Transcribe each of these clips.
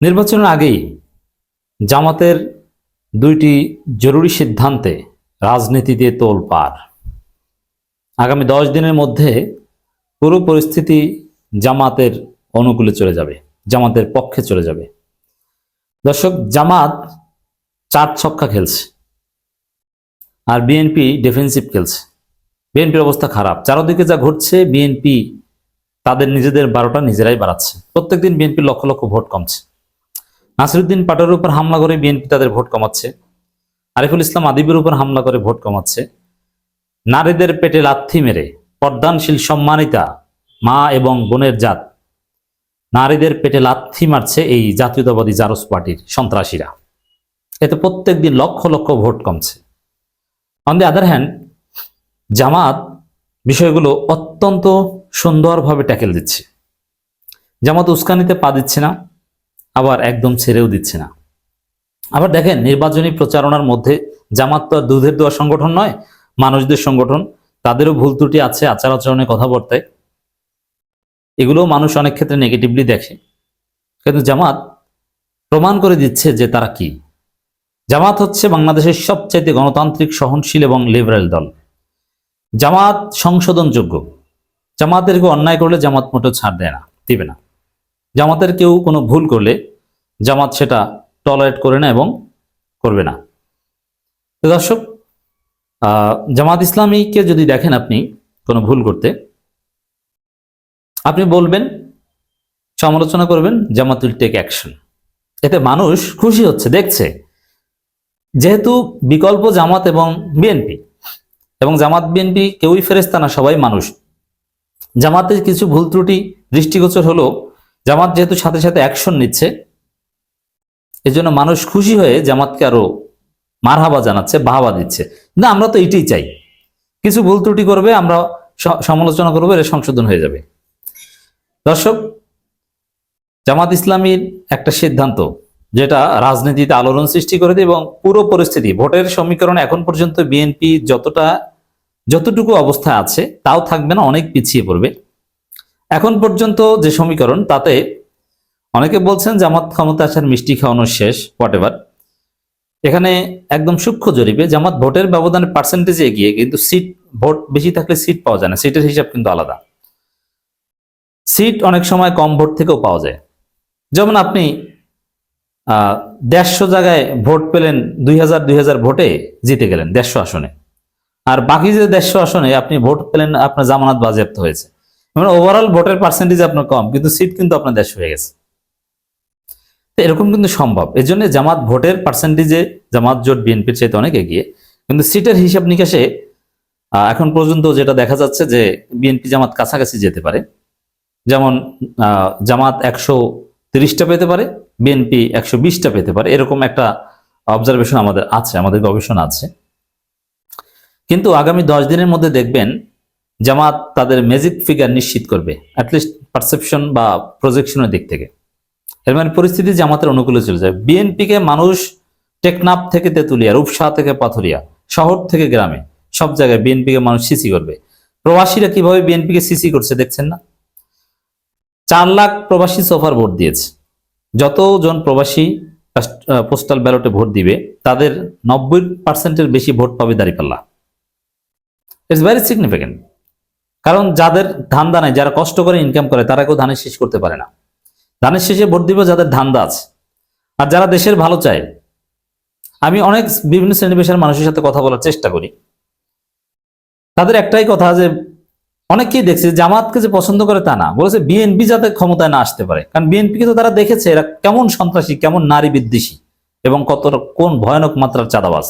নির্বাচনের আগেই জামাতের দুইটি জরুরি সিদ্ধান্তে রাজনীতিতে তোলপাড় আগামী দশ দিনের মধ্যে পুরো পরিস্থিতি জামাতের অনুকূলে চলে যাবে, জামাতের পক্ষে চলে যাবে। দর্শক, জামাত চার ছক্কা খেলছে আর বিএনপি ডিফেন্সিভ খেলছে। বিএনপির অবস্থা খারাপ। চারদিকে যা ঘটছে, বিএনপি তাদের নিজেদের বারোটা নিজেরাই বাড়াচ্ছে। প্রত্যেকদিন বিএনপি লক্ষ লক্ষ ভোট কমছে। নাসিরুদ্দিন পাটোয়ারের উপর হামলা করে বিএনপি তাদের ভোট কমাচ্ছে, আরিফুল ইসলাম আদিবের উপর হামলা করে ভোট কমাচ্ছে। নারীদের পেটে লাথি মেরে পর্দানশীল সম্মানিতা মা এবং বোনের জাত, নারীদের পেটে লাথি মারছে এই জাতীয়তাবাদী জারস পার্টির সন্ত্রাসীরা। এতে প্রত্যেক দিন লক্ষ লক্ষ ভোট কমছে। অন দি আদার হ্যান্ড জামাত বিষয়গুলো অত্যন্ত সুন্দরভাবে ট্যাকেল দিচ্ছে। জামাত উস্কানিতে পা দিচ্ছে না। আবার একদম ছেড়েও দিচ্ছে না। আবার দেখেন, নির্বাচনী প্রচারণার মধ্যে জামাত তো আর দুধের দোয়া সংগঠন নয়, মানুষদের সংগঠন, তাদেরও ভুল ত্রুটি আছে আচার আচরণে, কথাবার্তায়। এগুলো মানুষ অনেক ক্ষেত্রে নেগেটিভলি দেখে। কিন্তু জামাত প্রমাণ করে দিচ্ছে যে তারা কি। জামাত হচ্ছে বাংলাদেশের সবচাইতে গণতান্ত্রিক, সহনশীল এবং লিবারেল দল। জামাত সংশোধনযোগ্য। জামাতের কেউ অন্যায় করলে জামাত মোটেও ছাড় দেয় না, দিবে না। জামাতের কেউ কোনো ভুল করলে জামাত সেটা টলারেট করে না এবং করবে না। দর্শক জামাত ইসলামীকে যদি দেখেন আপনি কোনো ভুল করতে, আপনি বলবেন, সমালোচনা করবেন, জামাত উইল টেক অ্যাকশন এতে মানুষ খুশি হচ্ছে, দেখছে। যেহেতু বিকল্প জামাত এবং বিএনপি, এবং জামাত বিএনপি কেউই ফেরেস্তা না সবাই মানুষ। জামাতের কিছু ভুল ত্রুটি, দৃষ্টিগোচর হলো জামাত যেহেতু সাথে সাথে অ্যাকশন নিচ্ছে, এজন্য মানুষ খুশি হয়ে জামাতকে আরও মারহাবা জানাচ্ছে, বাহাবা দিচ্ছে। না, আমরা তো এটাই চাই। কিছু ভুল ত্রুটি করবে, আমরা সমালোচনা করব, এর সংশোধন হয়ে যাবে। দর্শক, জামাত ইসলামীর একটা সিদ্ধান্ত, যেটা রাজনীতিতে আলোড়ন সৃষ্টি করে দেয় এবং পুরো পরিস্থিতি, ভোটের সমীকরণ এখন পর্যন্ত বিএনপি যতটা, যতটুকু অবস্থায় আছে, তাও থাকবে না, অনেক পিছিয়ে পড়বে। এখন পর্যন্ত যে সমীকরণ, তাতে অনেকে বলছেন জামাত ক্ষমতা আসার মিষ্টি খাওয়ানো শেষ হোয়াট এখানে একদম সূক্ষ্ম জরিপে জামাত ভোটের ব্যবধানে পার্সেন্টেজে এগিয়ে কিন্তু সিট ভোট বেশি থাকলে সিট পাওয়া যায় না সিটের হিসাব কিন্তু আলাদা। সিট অনেক সময় কম ভোট থেকেও পাওয়া যায়। যেমন আপনি দেড়শো জায়গায় ভোট পেলেন দুই হাজার দুই হাজার ভোটে জিতে গেলেন দেড়শো আসনে। আর বাকি যে দেড়শো আসনে, আপনি ভোট পেলেন, আপনার জামানত বাজেয়াপ্ত হয়েছে। মানে ওভারঅল ভোটের পার্সেন্টেজ আপনার কম, কিন্তু সিট কিন্তু আপনার দেশ হয়ে গেছে। তো এরকম কিন্তু সম্ভব। এই জন্য জামাত ভোটের পার্সেন্টেজে জামাত জোট বিএনপির চাইতে অনেক এগিয়ে। কিন্তু সিটের হিসাব নিকাশে এখন পর্যন্ত যেটা দেখা যাচ্ছে যে বিএনপি জামাত কাছাকাছি যেতে পারে। যেমন জামাত একশো তিরিশটা পেতে পারে বিএনপি একশো বিশটা পেতে পারে। এরকম একটা অবজারভেশন আমাদের আছে, আমাদের গবেষণা আছে। কিন্তু আগামী দশ দিনের মধ্যে দেখবেন জামাত তাদের ম্যাজিক ফিগার নিশ্চিত করবে অ্যাটলিস্ট পারসেপশন বা প্রজেকশনের দিক থেকে। এর মানে পরিস্থিতি জামাতের অনুকূলে চলে যায়। বিএনপিকে মানুষ টেকনাফ থেকে তেঁতুলিয়া, রূপসা থেকে পাথরিয়া, শহর থেকে গ্রামে, সব জায়গায় বিএনপিকে মানুষ সিসি করবে। প্রবাসীরা কীভাবে বিএনপিকে সিসি করছে দেখছেন না? চার লাখ প্রবাসী সোফার ভোট দিয়েছে। যতজন প্রবাসী পোস্টাল ব্যালটে ভোট দিবে, তাদের নব্বই পার্সেন্টের বেশি ভোট পাবে দাঁড়িপাল্লা। ইটস ভেরি সিগনিফিকেন্ট কারণ যাদের ধান্দা নাই, যারা কষ্ট করে ইনকাম করে, তারা কেউ ধানের শেষ করতে পারে না। ধানের শেষে ভোট দিবে যাদের ধান্দা আছে। আর যারা দেশের ভালো চায়, আমি অনেক বিভিন্ন শ্রেণি পেশার মানুষের সাথে কথা বলার চেষ্টা করি। তাদের একটাই কথা যে অনেকেই দেখছে জামাতকে যে পছন্দ করে তা না। বলেছে বিএনপি যাতে ক্ষমতায় না আসতে পারে। কারণ বিএনপিকে তো তারা দেখেছে, এরা কেমন সন্ত্রাসী, কেমন নারী বিদ্বেষী, এবং কত কোন ভয়ানক মাত্রার চাঁদাবাজ।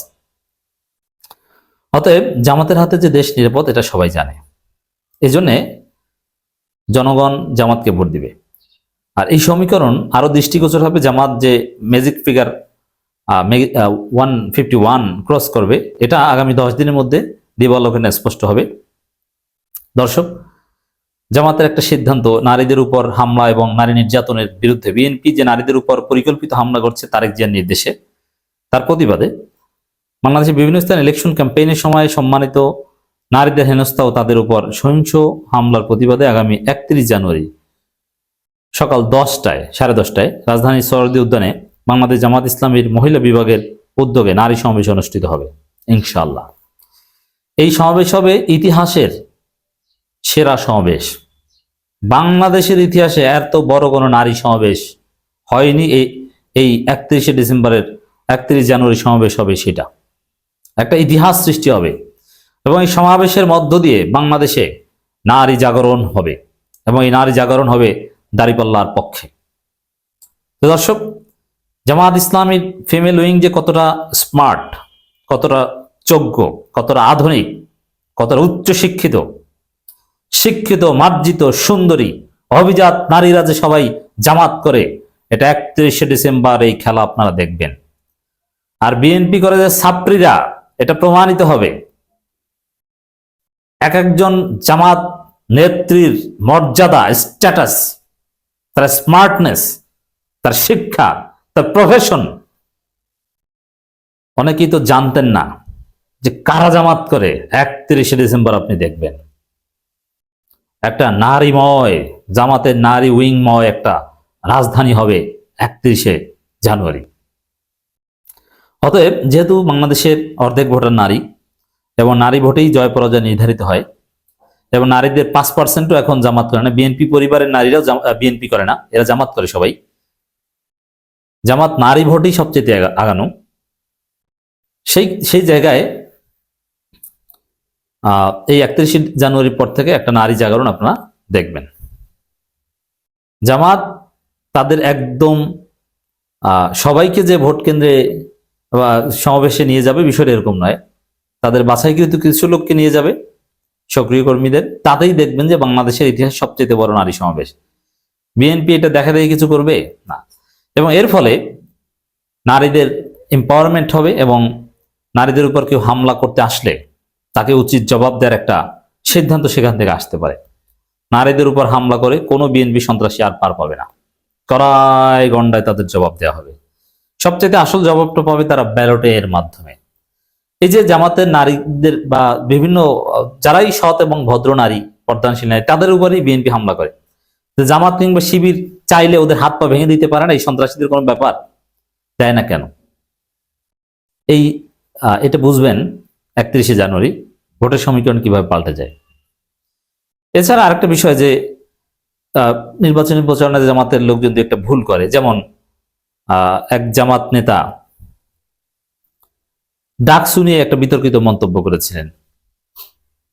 অতএব জামাতের হাতে যে দেশ নিরাপদ, এটা সবাই জানে। এই জন্যে জনগণ জামাতকে ভোট দিবে। আর এই সমীকরণ আরও দৃষ্টিগোচর হবে, জামাত যে magic figure one fifty one cross করবে, এটা আগামী দশ দিনের মধ্যে দিবালোচনে স্পষ্ট হবে। দর্শক, জামাতের একটা সিদ্ধান্ত, নারীদের উপর হামলা এবং নারী নির্যাতনের বিরুদ্ধে বিএনপি যে নারীদের উপর পরিকল্পিত হামলা করছে, তারেক জিয়ার নির্দেশে, তার প্রতিবাদে বাংলাদেশের বিভিন্ন স্থানে ইলেকশন ক্যাম্পেইনের সময় সম্মানিত নারীদের হেনস্থা ও তাদের উপর সহিংস হামলার প্রতিবাদে আগামী একত্রিশ জানুয়ারি সকাল দশটায়, সাড়ে দশটায় রাজধানীর সরদি উদ্যানে বাংলাদেশ জামাত ইসলামীর মহিলা বিভাগের উদ্যোগে নারী সমাবেশ অনুষ্ঠিত হবে, ইনশাআল্লাহ। এই সমাবেশ হবে ইতিহাসের সেরা সমাবেশ। বাংলাদেশের ইতিহাসে এত বড় কোনো নারী সমাবেশ হয়নি এই এই একত্রিশে ডিসেম্বরের একত্রিশ জানুয়ারি সমাবেশ হবে সেটা। একটা ইতিহাস সৃষ্টি হবে। এবং এই সমাবেশের মধ্য দিয়ে বাংলাদেশে নারী জাগরণ হবে এবং এই নারী জাগরণ হবে দাঁড়িপাল্লার পক্ষে। দর্শক জামাত ইসলামীর ফিমেল উইং যে কতটা স্মার্ট, কতটা যোগ্য, কতটা আধুনিক, কতটা উচ্চ শিক্ষিত শিক্ষিত, মার্জিত, সুন্দরী, অভিজাত নারীরা যে সবাই জামাত করে, এটা একত্রিশে ডিসেম্বর এই খেলা আপনারা দেখবেন। আর বিএনপি করে যে ছাত্রীরা, এটা প্রমাণিত হবে এক একজন জামাত নেত্রীর মর্যাদা স্ট্যাটাস তার স্মার্টনেস তার শিক্ষা, তার প্রফেশন অনেকেই তো জানতেন না যে কারা জামাত করে। একত্রিশে ডিসেম্বর আপনি দেখবেন। একটা নারীময়, জামাতের নারী উইংময় একটা রাজধানী হবে একত্রিশে জানুয়ারি। অতএব যেহেতু বাংলাদেশের অর্ধেক ভোটার নারী এবং নারী ভোটেই জয় পরাজয় নির্ধারিত হয় এবং নারীদের পাঁচ পার্সেন্টও এখন জামাত করে না। বিএনপি পরিবারের নারীরাও বিএনপি করে না, এরা জামাত করে সবাই। জামাত নারী ভোটেই সবচেয়ে আগানো। সেই সেই জায়গায় এই একত্রিশে জানুয়ারির পর থেকে একটা নারী জাগরণ আপনারা দেখবেন। জামাত তাদের একদম সবাইকে যে ভোট কেন্দ্রে সমাবেশে নিয়ে যাবে বিষয়টা এরকম নয়। তাদের বাছাইকৃত কিছু লোককে নিয়ে যাবে সক্রিয় কর্মীদের। তাতেই দেখবেন যে বাংলাদেশের ইতিহাস সবচেয়ে বড় নারী সমাবেশ। বিএনপি এটা দেখা দেখে কিছু করবে? না। এবং এর ফলে নারীদের এম্পাওয়ারমেন্ট হবে এবং নারীদের উপর কেউ হামলা করতে আসলে তাকে উচিত জবাব দেওয়ার একটা সিদ্ধান্ত সেখান থেকে আসতে পারে। নারীদের উপর হামলা করে কোনো বিএনপি সন্ত্রাসী আর পার পাবে না। কড়াই গন্ডায় তাদের জবাব দেওয়া হবে। সবচেয়ে আসল জবাবটা পাবে তারা ব্যালটের মাধ্যমে। এই যে জামাতের নারীদের বা বিভিন্ন, যারাই সৎ এবং ভদ্র নারী, পর্দানশীল নারী, তাদের উপরেই বিএনপি হামলা করে। জামাত কিংবা শিবির চাইলে ওদের হাত পা ভেঙে দিতে পারে না, এই সন্ত্রাসীদের কোনো ব্যাপার দেয় না কেন? এই এটা বুঝবেন একত্রিশে জানুয়ারি, ভোটের সমীকরণ কীভাবে পাল্টে যায়। এছাড়া আরেকটা বিষয় যে নির্বাচনী প্রচারণায় জামাতের লোকজন একটা ভুল করে, যেমন এক জামাত নেতা ডাক শুনিয়ে একটা বিতর্কিত মন্তব্য করেছিলেন।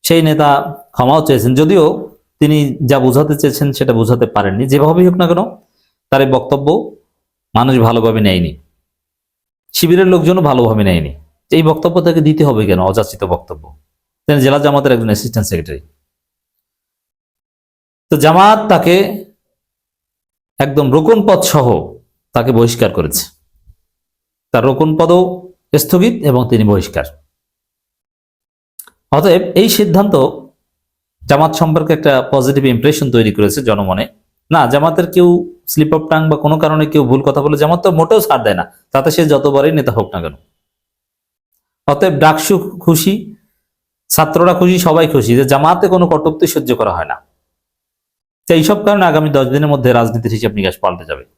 সেই নেতা ক্ষমাও চেয়েছেন, যদিও তিনি যা বোঝাতে চেয়েছেন সেটা বোঝাতে পারেননি। যেভাবেই হোক না কেন, তার এই বক্তব্য মানুষ ভালোভাবে নেয়নি। শিবিরের লোকজনও ভালোভাবে নেয়নি। এই বক্তব্য তাকে দিতে হবে কেন? অযাচিত বক্তব্য। তিনি জেলা জামাতের একজন অ্যাসিস্ট্যান্ট সেক্রেটারি তো জামাত তাকে একদম রোকন পদ সহ তাকে বহিষ্কার করেছে। তার রোকন পদও স্থগিত এবং তিনি বহিষ্কার। অতএব এই সিদ্ধান্ত জামাত সম্পর্কে একটা পজিটিভ ইমপ্রেশন তৈরি করেছে জনমনে। না, জামাতের কেউ স্লিপ অফ টাং বা কোনো কারণে কেউ ভুল কথা বলে জামাত তো মোটেও ছাড় দেয় না। তাতে সে যতবারই নেতা হোক না কেন। অতএব ডাকসু খুশি, ছাত্ররা খুশি, সবাই খুশি যে জামাতে কোনো কটূক্তি সহ্য করা হয় না। এইসব কারণে আগামী দশ দিনের মধ্যে রাজনীতির হিসাব নিকাশ পাল্টে যাবে।